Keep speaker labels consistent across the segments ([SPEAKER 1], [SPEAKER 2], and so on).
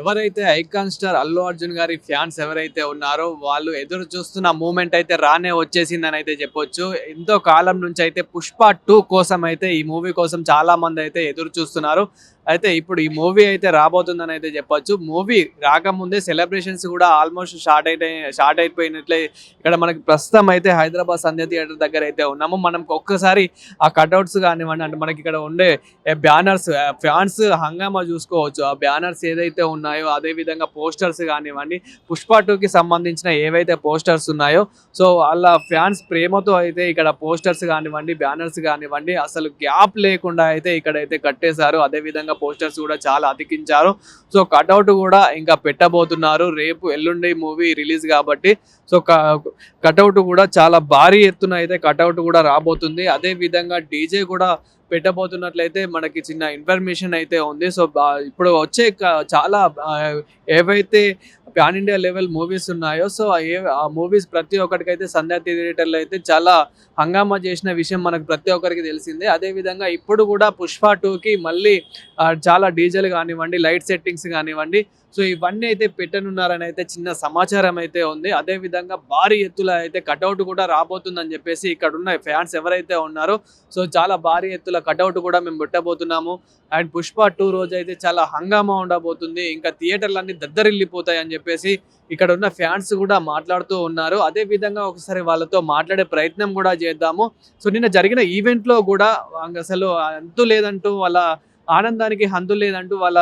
[SPEAKER 1] ఎవరైతే icon star Allu Arjun గారి fans ఎవరైతే ఉన్నారో వాళ్ళు ఎదురు చూస్తున్న మూమెంట్ అయితే రానే వచ్చేసిందని అయితే చెప్పొచ్చు. ఎంతో కాలం నుంచి అయితే పుష్ప టూ కోసం అయితే ఈ మూవీ కోసం చాలా మంది అయితే ఎదురు చూస్తున్నారు. అయితే ఇప్పుడు ఈ మూవీ అయితే రాబోతుందని అయితే చెప్పొచ్చు. మూవీ రాకముందే సెలబ్రేషన్స్ కూడా ఆల్మోస్ట్ స్టార్ట్ అయితే స్టార్ట్ అయిపోయినట్లే ఇక్కడ మనకి ప్రస్తుతం అయితే హైదరాబాద్ సంధ్య థియేటర్ దగ్గర అయితే ఉన్నాము. మనం ఒక్కసారి ఆ కట్అవుట్స్ కానివ్వండి అంటే మనకి ఇక్కడ ఉండే బ్యానర్స్ ఫ్యాన్స్ హంగామా చూసుకోవచ్చు. ఆ బ్యానర్స్ ఏదైతే ఉన్నాయో అదే విధంగా పోస్టర్స్ కానివ్వండి పుష్ప టూకి సంబంధించిన ఏవైతే పోస్టర్స్ ఉన్నాయో సో వాళ్ళ ఫ్యాన్స్ ప్రేమతో అయితే ఇక్కడ పోస్టర్స్ కానివ్వండి బ్యానర్స్ కానివ్వండి అసలు గ్యాప్ లేకుండా అయితే ఇక్కడైతే కట్టేశారు. అదే విధంగా పోస్టర్స్ కూడా చాలా అతికించారు. సో కట్అవుట్ కూడా ఇంకా పెట్టబోతున్నారు. రేపు ఎల్లుండి మూవీ రిలీజ్ కాబట్టి సో కట్అవుట్ కూడా చాలా భారీ ఎత్తున అయితే కట్అవుట్ కూడా రాబోతుంది. అదే విధంగా డీజే కూడా పెట్టబోతున్నట్లయితే మనకి చిన్న ఇన్ఫర్మేషన్ అయితే ఉంది. సో ఇప్పుడు వచ్చే చాలా ఏవైతే పాన్ ఇండియా లెవెల్ మూవీస్ ఉన్నాయో సో ఏ- ఆ మూవీస్ ప్రతి ఒక్కరికైతే సంధ్యా థియేటర్లో అయితే చాలా హంగామా చేసిన విషయం మనకు ప్రతి ఒక్కరికి తెలిసిందే. అదే విధంగా ఇప్పుడు కూడా పుష్ప టూకి మళ్ళీ చాలా డీజల్ కానివ్వండి లైట్ సెట్టింగ్స్ కానివ్వండి సో ఇవన్నీ అయితే పెట్టనున్నారని అయితే చిన్న సమాచారం అయితే ఉంది. అదే విధంగా భారీ ఎత్తుల అయితే కటౌట్ కూడా రాబోతుందని చెప్పేసి ఇక్కడ ఉన్న ఫ్యాన్స్ ఎవరైతే ఉన్నారో సో చాలా భారీ ఎత్తుల కటౌట్ కూడా మేము పెట్టబోతున్నాము. అండ్ పుష్ప టూ రోజు అయితే చాలా హంగామా ఉండబోతుంది. ఇంకా థియేటర్లన్నీ దద్దరిల్లిపోతాయి అని చెప్పేసి ఇక్కడ ఉన్న ఫ్యాన్స్ కూడా మాట్లాడుతూ ఉన్నారు. అదే విధంగా ఒకసారి వాళ్ళతో మాట్లాడే ప్రయత్నం కూడా చేద్దాము. సో నిన్న జరిగిన ఈవెంట్లో కూడా అసలు అంతు లేదంటూ వాళ్ళ ఆనందానికి హంతు లేదంటూ వాళ్ళ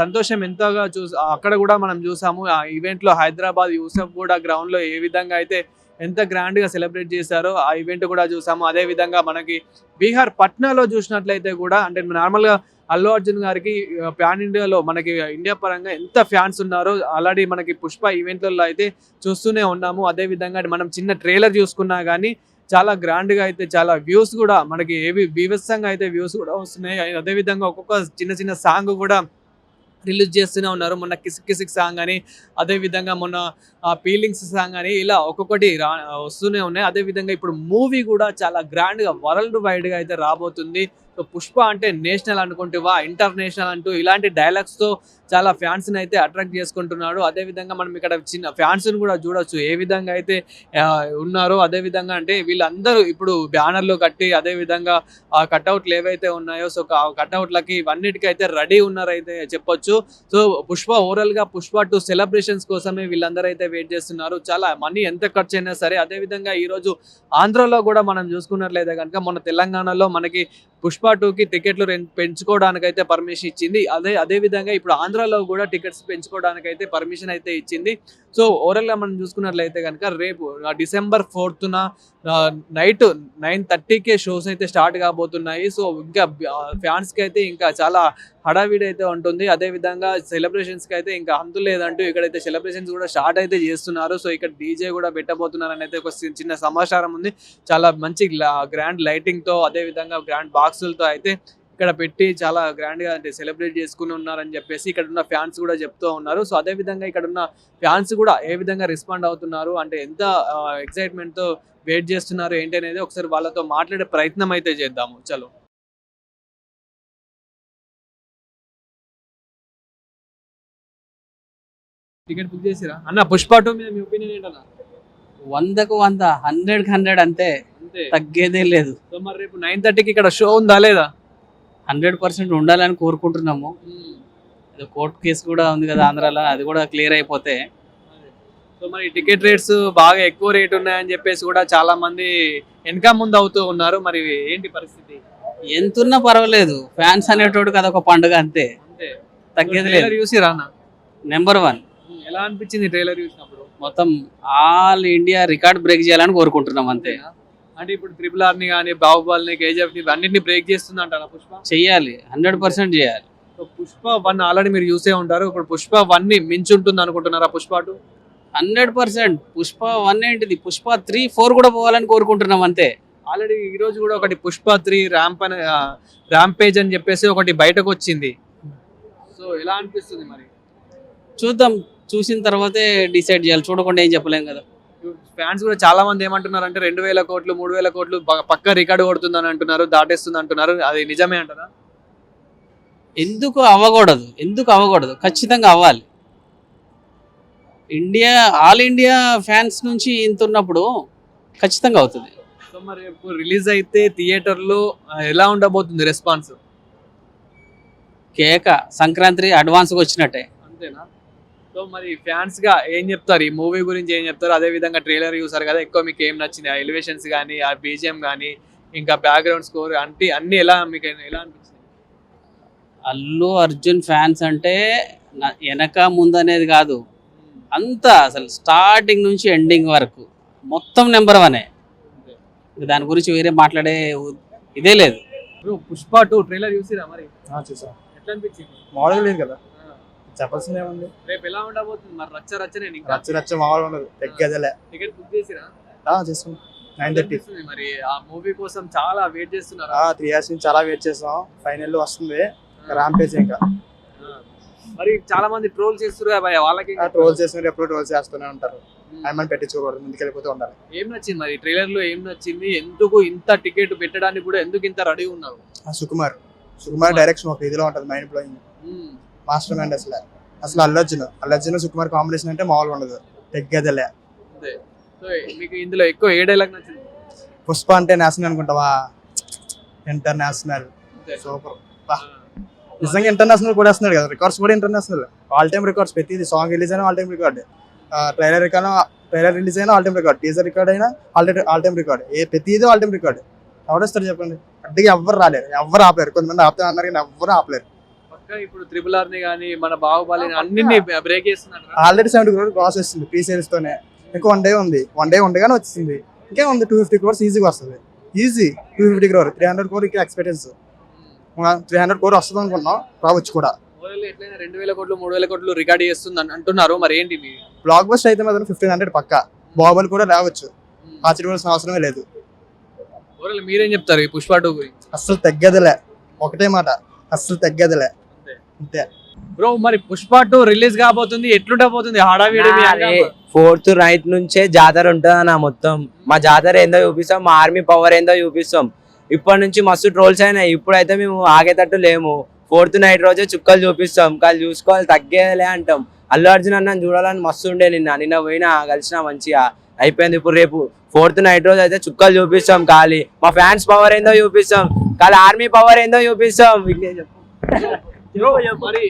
[SPEAKER 1] సంతోషం ఎంతగా చూ అక్కడ కూడా మనం చూసాము. ఆ ఈవెంట్లో హైదరాబాద్ యూసఫ్ కూడా గ్రౌండ్లో ఏ విధంగా అయితే ఎంత గ్రాండ్గా సెలబ్రేట్ చేశారో ఆ ఈవెంట్ కూడా చూసాము. అదే విధంగా మనకి బీహార్ పట్నాలో చూసినట్లయితే కూడా అంటే నార్మల్గా అల్లు అర్జున్ గారికి ప్యాన్ ఇండియాలో మనకి ఇండియా పరంగా ఎంత ఫ్యాన్స్ ఉన్నారో ఆల్రెడీ మనకి పుష్ప ఈవెంట్లలో అయితే చూస్తూనే ఉన్నాము. అదే విధంగా మనం చిన్న ట్రైలర్ చూసుకున్నా కానీ చాలా గ్రాండ్గా అయితే చాలా వ్యూస్ కూడా మనకి ఏవి బీభత్సంగా అయితే వ్యూస్ కూడా వస్తున్నాయి. అదేవిధంగా ఒక్కొక్క చిన్న చిన్న సాంగ్ కూడా రిలీజ్ చేస్తూనే ఉన్నారు. మొన్న కిసిక్ కిసిక్ సాంగ్ అని అదేవిధంగా మొన్న ఫీలింగ్స్ సాంగ్ అని ఇలా ఒక్కొక్కటి రా వస్తూనే ఉన్నాయి. అదే విధంగా ఇప్పుడు మూవీ కూడా చాలా గ్రాండ్గా వరల్డ్ వైడ్గా అయితే రాబోతుంది. సో పుష్ప అంటే నేషనల్ అనుకుంటేవా ఇంటర్నేషనల్ అంటూ ఇలాంటి డైలాగ్స్తో చాలా ఫ్యాన్స్ని అయితే అట్రాక్ట్ చేసుకుంటున్నాడు. అదే విధంగా మనం ఇక్కడ చిన్న ఫ్యాన్స్ని కూడా చూడొచ్చు. ఏ విధంగా అయితే ఉన్నారో అదే విధంగా అంటే వీళ్ళందరూ ఇప్పుడు బ్యానర్లు కట్టి అదే విధంగా ఆ కట్అవుట్లు ఏవైతే ఉన్నాయో సో కట్అవుట్లకి ఇవన్నిటికీ అయితే రెడీ ఉన్నారైతే చెప్పొచ్చు. సో పుష్ప ఓవరాల్గా పుష్ప టు సెలబ్రేషన్స్ కోసమే వీళ్ళందరూ అయితే వెయిట్ చేస్తున్నారు. చాలా మనీ ఎంత ఖర్చు అయినా సరే అదే విధంగా ఈ రోజు ఆంధ్రలో కూడా మనం చూసుకున్నట్లయితే కనుక మన తెలంగాణలో మనకి పుష్ప టూకి టికెట్లు పెంచుకోవడానికైతే పర్మిషన్ ఇచ్చింది. అదే అదే విధంగా ఇప్పుడు ఆంధ్రాలో కూడా టికెట్స్ పెంచుకోవడానికైతే పర్మిషన్ అయితే ఇచ్చింది. సో ఓవరాల్గా మనం చూసుకున్నట్లయితే కనుక రేపు డిసెంబర్ ఫోర్త్న నైట్ నైన్ థర్టీకే షోస్ అయితే స్టార్ట్ కాబోతున్నాయి. సో ఇంకా ఫ్యాన్స్కి అయితే ఇంకా చాలా హడావిడి అయితే ఉంటుంది. అదే విధంగా కి అయితే ఇంకా అంతు లేదంటూ ఇక్కడైతే సెలబ్రేషన్స్ కూడా స్టార్ట్ అయితే చేస్తున్నారు. సో ఇక్కడ డీజే కూడా పెట్టబోతున్నారు అనేది ఒక చిన్న సమాచారం ఉంది. చాలా మంచి గ్రాండ్ లైటింగ్తో అదే విధంగా గ్రాండ్ బాక్సులతో అయితే ఇక్కడ పెట్టి చాలా గ్రాండ్గా అంటే సెలబ్రేట్ చేసుకుని ఉన్నారని చెప్పేసి ఇక్కడ ఉన్న ఫ్యాన్స్ కూడా చెప్తూ ఉన్నారు. సో అదే విధంగా ఇక్కడ ఉన్న ఫ్యాన్స్ కూడా ఏ విధంగా రెస్పాండ్ అవుతున్నారు? అంటే ఎంత ఎక్సైట్మెంట్తో వెయిట్ చేస్తున్నారు ఏంటి అనేది ఒకసారి వాళ్ళతో మాట్లాడే ప్రయత్నం అయితే చేద్దాము. చలో. టికెట్ బుక్ చేసిరా? అన్న పుష్ప టూ మీద మీ ఒపీనియన్ ఏంటన్నా?
[SPEAKER 2] వందకు వంద హండ్రెడ్ హండ్రెడ్ అంతే.
[SPEAKER 1] అంతే.
[SPEAKER 2] తగ్గేదే లేదు.
[SPEAKER 1] సో మరి రేపు నైన్ థర్టీకి ఇక్కడ షో ఉందా లేదా?
[SPEAKER 2] హండ్రెడ్ పర్సెంట్ ఉండాలని కోరుకుంటున్నాము. కోర్టు కేసు కూడా ఉంది కదా ఆంధ్రాలో అది కూడా క్లియర్ అయిపోతే.
[SPEAKER 1] సో మరి టికెట్ రేట్స్ బాగా ఎక్కువ రేట్ ఉన్నాయని చెప్పేసి కూడా చాలా మంది వెనక ముందు అవుతూ ఉన్నారు. మరి ఏంటి పరిస్థితి?
[SPEAKER 2] ఎంతున్నా పర్వాలేదు. ఫ్యాన్స్ అనేటోడు కదా ఒక పండుగ అంతే. తగ్గేది లేదు.
[SPEAKER 1] చూసి రానా
[SPEAKER 2] నెంబర్ వన్
[SPEAKER 1] ఎలా అనిపించింది ట్రైలర్ చూసినప్పుడు?
[SPEAKER 2] మొత్తం ఆల్ ఇండియా రికార్డ్ బ్రేక్ చేయాలని కోరుకుంటున్నాం అంతే.
[SPEAKER 1] అంటే ఇప్పుడు ట్రిపుల్ ఆర్ని కానీ బాహుబలిని కేజీఎఫ్ని అన్నింటిని బ్రేక్ చేస్తుంది అంటారా పుష్ప?
[SPEAKER 2] చెయ్యాలి. హండ్రెడ్ పర్సెంట్ చేయాలి
[SPEAKER 1] సో పుష్ప వన్ ఆల్రెడీ మీరు చూసే ఉంటారు. ఇప్పుడు పుష్ప వన్ని మించి ఉంటుంది అనుకుంటున్నారా Pushpa two
[SPEAKER 2] hundred percent Pushpa one ఏంటిది? పుష్ప త్రీ ఫోర్ కూడా పోవాలని కోరుకుంటున్నాం అంతే.
[SPEAKER 1] ఆల్రెడీ ఈ రోజు కూడా ఒకటి పుష్ప త్రీ ర్యాంప్ అని ర్యాంపేజ్ అని చెప్పేసి ఒకటి బయటకు వచ్చింది. సో ఎలా అనిపిస్తుంది మరి?
[SPEAKER 2] చూద్దాం. చూసిన తర్వాతే డిసైడ్ చేయాలి. చూడకుండా ఏం చెప్పలేం కదా.
[SPEAKER 1] ఫ్యాన్స్ కూడా చాలా మంది ఏమంటున్నారు అంటే రెండు వేల కోట్లు మూడు వేల కోట్లు పక్క రికార్డు కొడుతుందని అంటున్నారు దాటేస్తుంది అంటున్నారు. అది నిజమే అంటారా?
[SPEAKER 2] ఎందుకు అవ్వకూడదు? ఎందుకు అవ్వకూడదు? ఖచ్చితంగా అవ్వాలి. ఇండియా ఆల్ ఇండియా ఫ్యాన్స్ నుంచి ఇంత ఉన్నప్పుడు ఖచ్చితంగా అవుతుంది.
[SPEAKER 1] సో మరి రేపు రిలీజ్ అయితే థియేటర్లో ఎలా ఉండబోతుంది రెస్పాన్స్?
[SPEAKER 2] కేక సంక్రాంతి అడ్వాన్స్గా వచ్చినట్టే.
[SPEAKER 1] అంతేనా? సో మరి ఫ్యాన్స్గా ఏం చెప్తారు? ఈ మూవీ గురించి ఏం చెప్తారు? అదే విధంగా ట్రైలర్ చూసారు కదా ఎక్కువ మీకు ఏం నచ్చింది? ఆ ఎలివేషన్స్ కానీ ఆ బీజిఎం కానీ ఇంకా బ్యాక్గ్రౌండ్ స్కోర్ అంటే అన్ని ఎలా మీకు ఎలా అనిపించింది
[SPEAKER 2] అల్లు అర్జున్ ఫ్యాన్స్ అంటే వెనక ముందు అనేది కాదు. అంతా అసలు స్టార్టింగ్ నుంచి ఎండింగ్ వరకు. మొత్తం నెంబర్ వనే దాని గురించి వేరే మాట్లాడే ఇదే లేదు.
[SPEAKER 1] పుష్ప టూ ట్రైలర్ చూసిరా మరి?
[SPEAKER 3] చూసాం.
[SPEAKER 1] ఎట్లా అనిపించింది?
[SPEAKER 3] మామూలుగా లేదు కదా? చెప్పాల్సింది ఏముంది
[SPEAKER 1] రేపు ఎలా ఉండబోతుంది? మరి రచ్చ రచ్చ నేను
[SPEAKER 3] రచ్చ రచ్చ మామూలుగా ఉండదు. తగ్గదలే
[SPEAKER 1] టికెట్ బుక్ చేసిరా?
[SPEAKER 3] చేసుకున్నాం నైన్ థర్టీ.
[SPEAKER 1] మరి? ఆ మూవీ కోసం చాలా వెయిట్ చేస్తున్నారు?
[SPEAKER 3] త్రీ ఇయర్స్ నుంచి చాలా వెయిట్ చేసాం ఫైనల్ వస్తుంది. ర్యాంప్ పేజ్ ఇంకా.
[SPEAKER 1] మరి చాలా మంది ట్రోల్ చేస్తున్నారు వాళ్ళకి
[SPEAKER 3] ట్రోల్ చేసిన ఎప్పుడు ట్రోల్ చేస్తూనే ఉంటారు. ఆయన పెట్టించుకోకూడదు ముందుకెళ్ళిపోతూ ఉండాలి.
[SPEAKER 1] ఏం నచ్చింది మరి? ట్రైలర్లో ఏం నచ్చింది? ఎందుకు ఇంత టికెట్ పెట్టడానికి కూడా ఎందుకు ఇంత రెడీ ఉన్నారు?
[SPEAKER 3] ఆ సుకుమార్. సుకుమార్ డైరెక్షన్ ఒక ఇదిలో ఉంటుంది మైండ్ బ్లోయింగ్ మాస్టర్ మైండ్ అసలు. అసలు అల్లర్జున్. అల్లర్జున్ సుకుమార్ కాంబినేషన్ అంటే మామూలుగా ఉండదు. తగ్గదలే
[SPEAKER 1] మీకు ఇందులో ఎక్కువ ఏ డైలాగ్ నచ్చింది?
[SPEAKER 3] పుష్ప అంటే నేషనల్ అనుకుంటావా? ఇంటర్నేషనల్. సూపర్. నిజంగా ఇంటర్నేషనల్ కూడా వస్తున్నాడు కదా. రికార్డ్స్ కూడా ఇంటర్నేషనల్. ఆల్ టైమ్ రికార్డ్స్ ప్రతిది సాంగ్ రిలీజ్ అయినా all time record trailer record trailer release అయినా all time record teaser record అయినా all time all time record ఏ ప్రతిది ఆల్ టైమ్ రికార్డ్ ఎవడొస్తారు చెప్పండి? అడ్డగా ఎవ్వరు రాలేరు. ఎవ్వరు ఆపలేరు. కొంతమంది ఆపుతా అన్నారు కానీ ఎవ్వరు ఆపలేరు.
[SPEAKER 1] ఇప్పుడు త్రిబుల్ ఆర్ని కానీ మన బాహుబలిని అన్నింటినీ బ్రేక్ చేస్తున్నారు
[SPEAKER 3] ఆల్రెడీ సెవెంటీ క్రోర్ క్రాస్ వస్తుంది ప్రీ సేల్స్ తోనే. ఇంకా వన్ డే ఉంది. వన్ డే ఉండగానే వచ్చింది ఇంకా ఉంది? టూ ఫిఫ్టీ క్రోర్స్ ఈజీగా వస్తుంది. Easy two fifty crore three hundred crore ఇంకా ఎక్స్పెక్టెన్స్ త్రీ హండ్రెడ్ క్రోర్ వస్తుంది అనుకున్నాం. రావచ్చు కూడా.
[SPEAKER 1] ఎట్లయినా రెండు వేల కోట్లు మూడు వేల కోట్లు రికార్డ్ చేస్తుంది అంటున్నారు. మరి ఏంటి
[SPEAKER 3] బ్లాక్ బస్ట్ అయితే మాత్రం ఫిఫ్టీన్ హండ్రెడ్ పక్క. బాహుబలి కూడా రావచ్చు. ఆశ్చర్యపోవాల్సిన అవసరమే లేదు.
[SPEAKER 1] మీరేం చెప్తారు ఈ పుష్ప టూ గురించి?
[SPEAKER 3] అస్సలు తగ్గదులే. ఒకటే మాట. అస్సలు తగ్గదులే. అంతే.
[SPEAKER 1] బ్రో మరి పుష్ప టూ రిలీజ్ కాబోతుంది ఎట్లుండబోతుంది హడావిడి?
[SPEAKER 4] ఫోర్త్ నైట్ నుంచే జాతర ఉంటుంది అన్న మొత్తం. మా జాతర ఏందో చూపిస్తాం మా ఆర్మీ పవర్ ఏందో చూపిస్తాం. ఇప్పటి నుంచి మస్తు ట్రోల్స్ అయినాయి. ఇప్పుడైతే మేము ఆగేటట్టు లేము. ఫోర్త్ నైట్ రోజే చుక్కలు చూపిస్తాం. కాళ్ళు చూసుకోవాలి తగ్గేలే అంటాం. అల్లు అర్జున్ అన్న చూడాలని మస్తు ఉండే నిన్న. నిన్న పోయినా కలిసిన మంచిగా. అయిపోయింది ఇప్పుడు రేపు ఫోర్త్ నైట్ రోజు అయితే చుక్కలు చూపిస్తాం ఖాళీ. మా ఫ్యాన్స్ పవర్ ఏందో చూపిస్తాం. ఖాళీ ఆర్మీ పవర్ ఏందో చూపిస్తాం. ఇంకేం చెప్పు.
[SPEAKER 1] మరి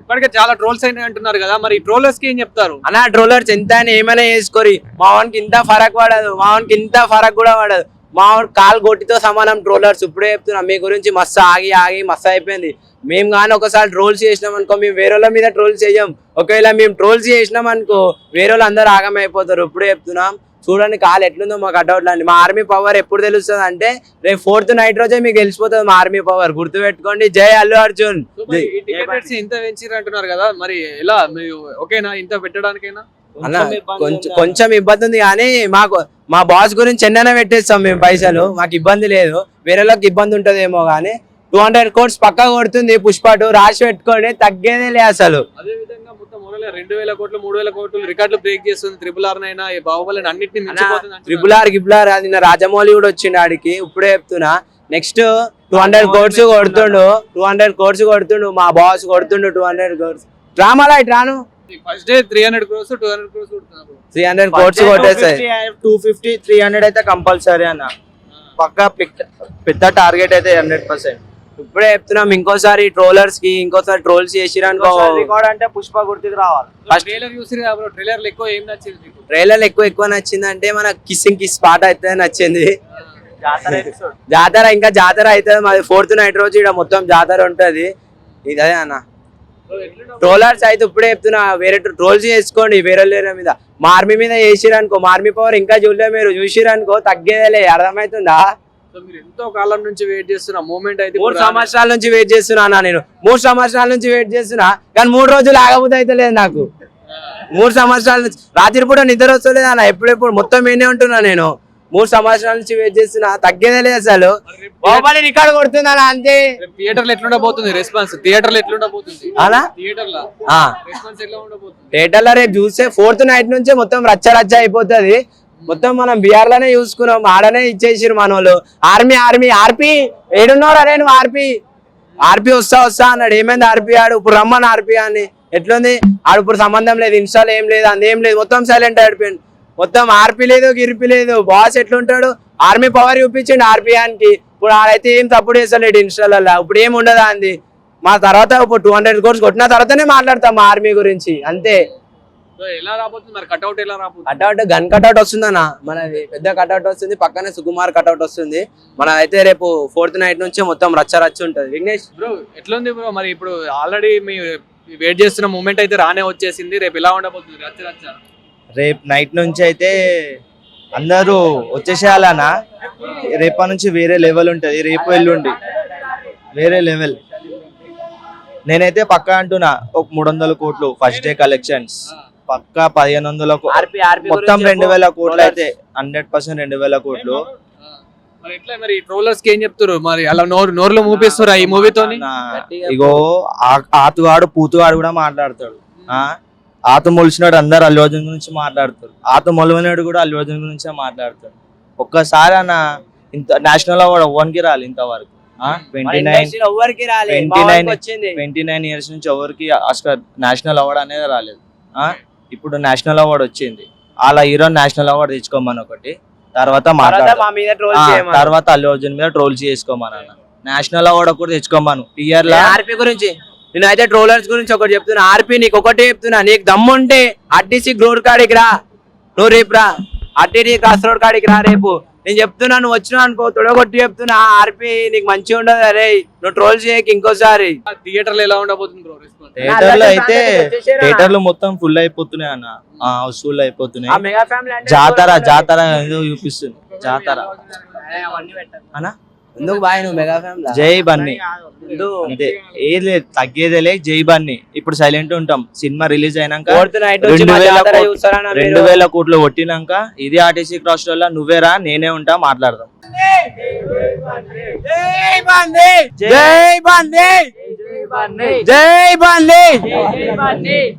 [SPEAKER 1] ఇప్పటికే చాలా ట్రోల్స్ అయినాయి అంటున్నారు కదా మరి ట్రోలర్స్కి ఏం చెప్తారు?
[SPEAKER 4] అన్న ట్రోలర్స్ ఎంత అని ఏమైనా చేసుకోరి. మా వానికి ఇంత ఫరక్ పడదు మా వానికి ఇంత ఫరక్ కూడా పడదు. మా కాలు గొట్టితో సమానం ట్రోలర్స్ ఇప్పుడే చెప్తున్నా మీ గురించి మస్తు ఆగి ఆగి మస్తు అయిపోయింది. మేము కానీ ఒకసారి ట్రోల్స్ చేసినాం అనుకో మేము వేరే మీద ట్రోల్స్ చేయం. ఒకవేళ మేము ట్రోల్స్ చేసినాం అనుకో వేరే వాళ్ళు అందరూ ఆగమైపోతారు. ఇప్పుడే చెప్తున్నాం చూడండి కాలు ఎట్లుందో మాకు అడ్డౌట్ అండి మా ఆర్మీ పవర్ ఎప్పుడు తెలుస్తుంది అంటే రేపు ఫోర్త్ నైట్ రోజే మీకు తెలిసిపోతుంది మా ఆర్మీ పవర్. గుర్తుపెట్టుకోండి. జై అల్లు అర్జున్.
[SPEAKER 1] ఇంత పెంచిర్రు అంటున్నారు కదా. మరి ఎలా? మీరు ఓకేనా? ఇంత పెట్టడానికైనా?
[SPEAKER 4] అన్న కొంచెం కొంచెం ఇబ్బంది ఉంది కానీ మాకు మా బాస్ గురించి ఎన్నైనా పెట్టేస్తాం మేము పైసలు. మాకు ఇబ్బంది లేదు. వేరేలోకి ఇబ్బంది ఉంటదేమో కానీ టూ హండ్రెడ్ కోట్స్ పక్కా కొడుతుంది పుష్ప టూ. రాసి పెట్టుకోండి. తగ్గేదే లే అసలు.
[SPEAKER 1] రెండు వేల కోట్లు మూడు వేల కోట్లు రికార్డులు బ్రేక్ చేస్తుంది త్రిబుల్ ఆర్ నైనా ఈ అన్నింటినీ
[SPEAKER 4] ఆర్ గిబుల్ ఆర్ అది నిన్న రాజమౌళి కూడా వచ్చిండు ఆడికి. ఇప్పుడే చెప్తున్నా. నెక్స్ట్ టూ హండ్రెడ్ కోట్స్ కొడుతుండు. టూ హండ్రెడ్ కోట్స్ కొడుతుండు. మా బాస్ కొడుతుండు టూ హండ్రెడ్ కోట్స్ డ్రామాలో ఇటు రాను.
[SPEAKER 1] First day three hundred crores two hundred crores
[SPEAKER 4] three hundred crores కొట్టేస్తాయి
[SPEAKER 5] two fifty three hundred అయితే కంపల్సరీ అన్న. పక్కా పిక్- పెద్ద టార్గెట్ అయితే హండ్రెడ్ పర్సెంట్
[SPEAKER 4] ఇప్పుడే చెప్తున్నాం ఇంకోసారి ట్రోలర్స్కి ఇంకోసారి ట్రోల్స్ చేసిరనుకో
[SPEAKER 5] రికార్డ్ అంటే పుష్ప గుర్తుకు రావాలి.
[SPEAKER 4] First-
[SPEAKER 1] ట్రైలర్ బ్రో ట్రైలర్ ఎక్కువ ఏం నచ్చింది
[SPEAKER 4] ట్రైలర్ ఎక్కువ ఎక్కువ నచ్చింది అంటే మన కిస్సింగ్ కిస్ పాట అయితే నచ్చింది.
[SPEAKER 5] జాతర ఎపిసోడ్.
[SPEAKER 4] జాతర ఇంకా జాతర అవుతుంది మాది ఫోర్త్ నైట్ రోజు ఇక్కడ మొత్తం జాతర ఉంటది. ఇదే అన్న? ట్రోలర్స్ అయితే ఇప్పుడే చెప్తున్నా వేరే ట్రోల్స్ చేసుకోండి వేరే మీద. మా ఆర్మీ మీద చేసిరనుకో మా ఆర్మీ పవర్ ఇంకా చూడలే మీరు చూసిరనుకో తగ్గేదేలే అర్థమవుతుందా?
[SPEAKER 1] సో మీరు ఎంతో కాలం నుంచి వెయిట్ చేస్తున్న. మూమెంట్ అయితే
[SPEAKER 4] మూడు సంవత్సరాల నుంచి వెయిట్ చేస్తున్నా నేను. మూడు సంవత్సరాల నుంచి వెయిట్ చేస్తున్నా. కానీ మూడు రోజులు ఆగబుద్ధి అయితే లేదు నాకు. మూడు సంవత్సరాల నుంచి రాత్రి పూట నిద్ర వస్తలేదు అన్న. ఎప్పుడెప్పుడు మొత్తం ఏనే ఉంటున్నా నేను. మూడు సంవత్సరాల నుంచి వెయిట్ చేస్తున్నా. తగ్గేదే లేదు అసలు. బాహుబలి రికార్డు కొడుతుందా అంతే.
[SPEAKER 1] రేపు థియేటర్లో ఎట్లుండబోతుంది? రెస్పాన్స్ థియేటర్లో ఎట్లుండబోతుంది?
[SPEAKER 4] అలా? థియేటర్లో? థియేటర్లో రేపు చూస్తే ఫోర్త్ నైట్ నుంచే మొత్తం రచ్చ రచ్చ అయిపోతుంది. మొత్తం మనం బీఆర్లోనే చూసుకున్నాం ఆడనే ఇచ్చేసారు మన వాళ్ళు ఆర్మీ ఆర్మీ ఆర్పీ ఏడున్నారు అరే నువ్వు ఆర్పీ? ఆర్పీ వస్తా వస్తా అన్నాడు. ఏమైంది ఆర్పీ ఆడు? ఇప్పుడు రమ్మని ఆర్పీ అని. ఎట్లుంది? ఆడు ఇప్పుడు సంబంధం లేదు ఇన్స్టాల్ ఏం లేదు అందేం లేదు. మొత్తం సైలెంట్ అయిపోయింది మొత్తం ఆర్పి లేదు గిరిపి లేదు. బాస్ ఎట్లుంటాడు? ఆర్మీ పవర్ చూపించిండు ఆర్పీఆన్కి ఇప్పుడు ఆడైతే ఏం తప్పుడు చేస్తలేడు ఇన్స్టాల్లో ఇప్పుడు ఏం ఉండదా అంది? మా తర్వాత ఇప్పుడు టూ హండ్రెడ్ కోర్స్ కొట్టిన తర్వాతనే మాట్లాడతాం మా ఆర్మీ గురించి. అంతే.
[SPEAKER 1] ఎలా రాబోతుంది? మరి కట్అవుట్ ఎలా రాబోతుంది?
[SPEAKER 4] కట్అవుట్ గన్ కట్అవుట్ వస్తుందన్న. మనది పెద్ద కట్అవుట్ వస్తుంది పక్కనే సుకుమార్ కట్అవుట్ వస్తుంది. మన అయితే రేపు ఫోర్త్ నైట్ నుంచి మొత్తం రచ్చ రచ్చ ఉంటది. విఘ్నేష్?
[SPEAKER 1] బ్రో ఎట్లుంది బ్రో మరి ఇప్పుడు ఆల్రెడీ మీ వెయిట్ చేస్తున్న మూమెంట్ అయితే రానే వచ్చేసింది. రేపు ఎలా ఉండబోతుంది? రచ్చ రచ్చ.
[SPEAKER 5] రేపు నైట్ నుంచి అయితే అందరూ వచ్చేసేయాలనా రేపటి నుంచి వేరే లెవెల్ ఉంటది. రేపు ఎల్లుండి. వేరే లెవెల్ నేనైతే పక్కా అంటున్నా ఒక మూడు వందల కోట్లు ఫస్ట్ డే కలెక్షన్స్ పక్కా పదిహేను వందల కో-
[SPEAKER 4] ఆర్పీ ఆర్పీ
[SPEAKER 5] మొత్తం రెండు వేల కోట్లు అయితే హండ్రెడ్ పర్సెంట్ రెండు వేల కోట్లు.
[SPEAKER 1] మరి ఎట్లా మరి ట్రోలర్స్కి ఏం చెప్తారు మరి అలా నోరు నోరులో మూపిస్తారా ఈ
[SPEAKER 5] ఇగో ఆతుగాడు పూతుగాడు కూడా మాట్లాడతాడు. ఆ? ఆత మొలిచినాడు అందరు అల్లు అర్జున్ గురించి మాట్లాడతారు. ఆత మొలవనాడు కూడా అల్లు అర్జున్ గురించే మాట్లాడతాడు. ఒక్కసారి అన్న ఇంత నేషనల్ అవార్డు ఎవ్వరికి రాలి ఇంతవరకు. ట్వంటీ నైన్
[SPEAKER 4] ఎవరికి
[SPEAKER 5] 29
[SPEAKER 4] వచ్చింది.
[SPEAKER 5] ట్వంటీ నైన్ ఇయర్స్ నుంచి ఎవరికి ఆస్కర్ నేషనల్ అవార్డు అనేది రాలేదు. ఆ? ఇప్పుడు నేషనల్ అవార్డు వచ్చింది. అలా హీరో నేషనల్ అవార్డు తెచ్చుకోమని ఒకటి తర్వాత
[SPEAKER 4] తర్వాత
[SPEAKER 5] మాట్లాడతాం
[SPEAKER 4] మా మీద ట్రోల్
[SPEAKER 5] ఆ,
[SPEAKER 4] చేయమని.
[SPEAKER 5] తర్వాత అల్లు అర్జున్ మీద ట్రోల్ చేసుకోమని అన్న. నేషనల్ అవార్డు ఒకటి తెచ్చుకోమను. టియర్ లా?
[SPEAKER 4] ఆర్పీ గురించి? నేనైతే ట్రోలర్స్ గురించి ఒకటి చెప్తున్నా. ఆర్పీ నీకు ఒకటే చెప్తున్నా. నీకు దమ్ముంటే ఆర్టీసీ గ్రోడ్ కాడికి రా. నువ్వు రేపు రా. ఆర్టీసీ క్రాస్ రోడ్ కాడికి రా రేపు. నేను చెప్తున్నా నువ్వు వచ్చినావు అనుకో తొడగొట్టి చెప్తున్నా ఆర్పీ నీకు మంచిగా ఉండదు అరే నువ్వు ట్రోల్ చేయకి ఇంకోసారి.
[SPEAKER 1] థియేటర్లో ఎలా ఉండబోతుంది బ్రో రెస్పాన్స్
[SPEAKER 5] థియేటర్లో అయితే థియేటర్లు మొత్తం ఫుల్ అయిపోతున్నాయి అన్న. హౌస్ఫుల్
[SPEAKER 4] ఆ
[SPEAKER 5] అయిపోతున్నాయి.
[SPEAKER 4] మెగా ఫ్యామిలీ అంటే
[SPEAKER 5] జాతర జాతర ఏదో చూపిస్తుంది. జాతర. అన్న?
[SPEAKER 4] ఎందుకు బాయ్ నువ్వు మెగా ఫ్యామిలీ
[SPEAKER 5] జై బన్నీ. అంతే ఏది లేదు తగ్గేదేలే జై బన్నీ. ఇప్పుడు సైలెంట్ ఉంటాం. సినిమా రిలీజ్ అయినాక
[SPEAKER 4] ఫోర్త్ నైట్ వచ్చి
[SPEAKER 5] రెండు వేల రెండు కోట్లు కొట్టినాక ఇది ఆర్టీసీ క్రాస్ వల్ల నువ్వేరా నేనే ఉంటా మాట్లాడదాం.
[SPEAKER 4] జై జై బందే జై బందే